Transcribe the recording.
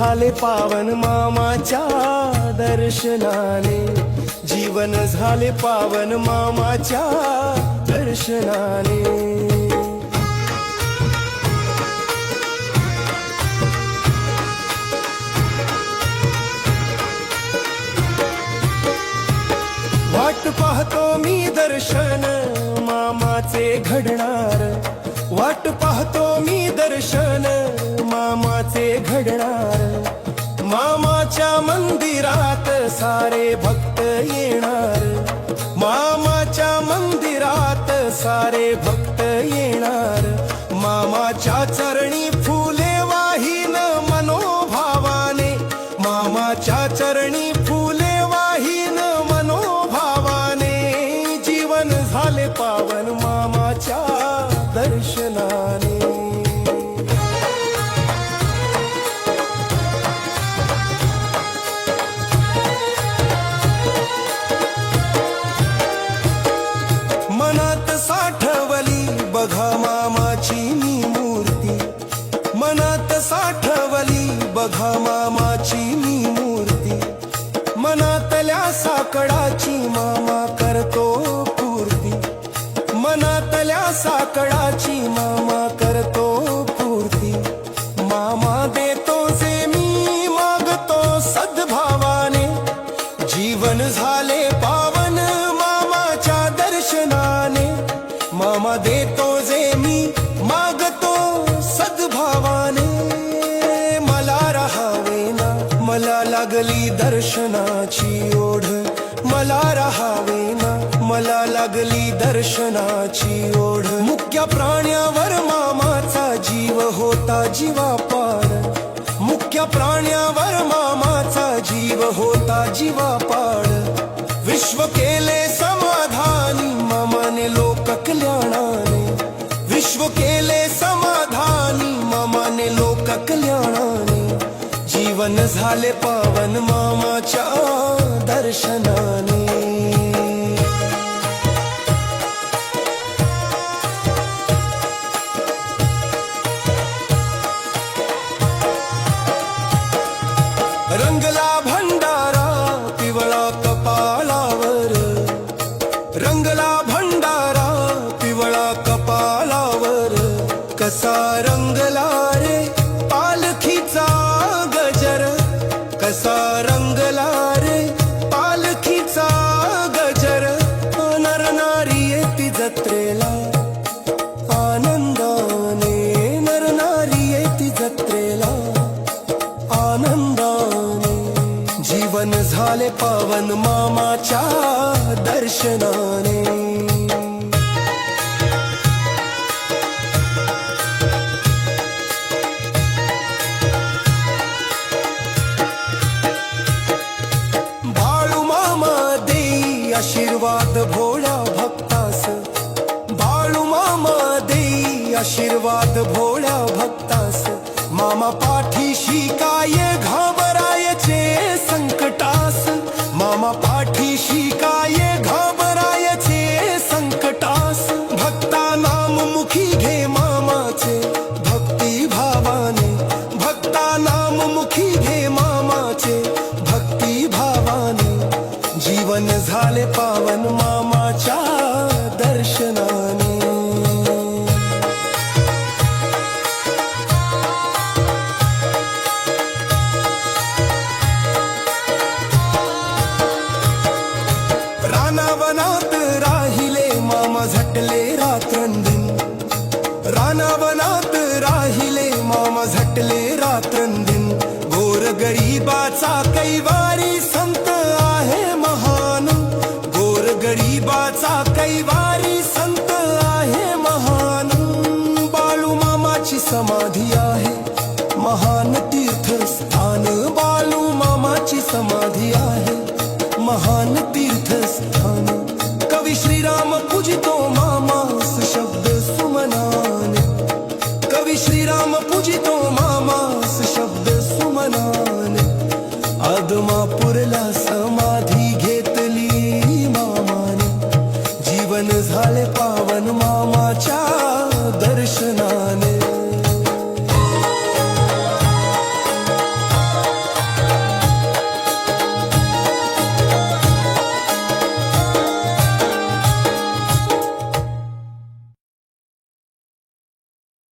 झाले पावन मामाच्या दर्शनाने. जीवन झाले पावन मामाच्या दर्शनाने. वाट पाहतो मी दर्शन मामाचे घडणार. वाट पाहतो मी दर्शन मामाचे घडणार. मामाच्या मंदिरात सारे भक्त येणार. मामाच्या मंदिरात सारे भक्त येणार. मामाच्या चरणी फुले वाहीन मनोभावाने. मामाच्या चरणी फुले साकडाची मामा करतो पूर्ती. मनातल्या साकडाची मामा करतो पूर्ती. मामा देतो जे मी मागतो सद्भावाने. जीवन झाले पावन मामाच्या दर्शनाने. मामा देतो जे मी मागतो सद्भावाने. मला राहावे ना मला लागली दर्शनाची लागली दर्शनाची ओढ. मुख्य प्राण्यावर मामाचा जीव होता जीवापार मुख्य प्राण्यावर मामाचा जीव होता जीवापाड. विश्व केले समाधानी मामाने लोक कल्याणाने. विश्व केले समाधानी मामाने लोक कल्याणाने. जीवन झाले पावन मामाच्या दर्शनाने. vivo loco झाले पवन मामाच्या दर्शनाने. बाळू मामा देई आशीर्वाद भोळ्या भक्तास. बाळू मामा देई आशीर्वाद भोळ्या भक्तास. मामा पाठीशी काय घाबर पाठीशी काय घाबरायचे संकटास भक्ता नाम मुखी घे मामाचे. भक्ती भावाने भक्ता नाम मुखी घे मामाचे. भक्ती भावाने जीवन झाले पावन रात्रंदिन रानावनात राहिले मामा झटले रात्रंदिन गोर गरीबाचा कैवा मामाने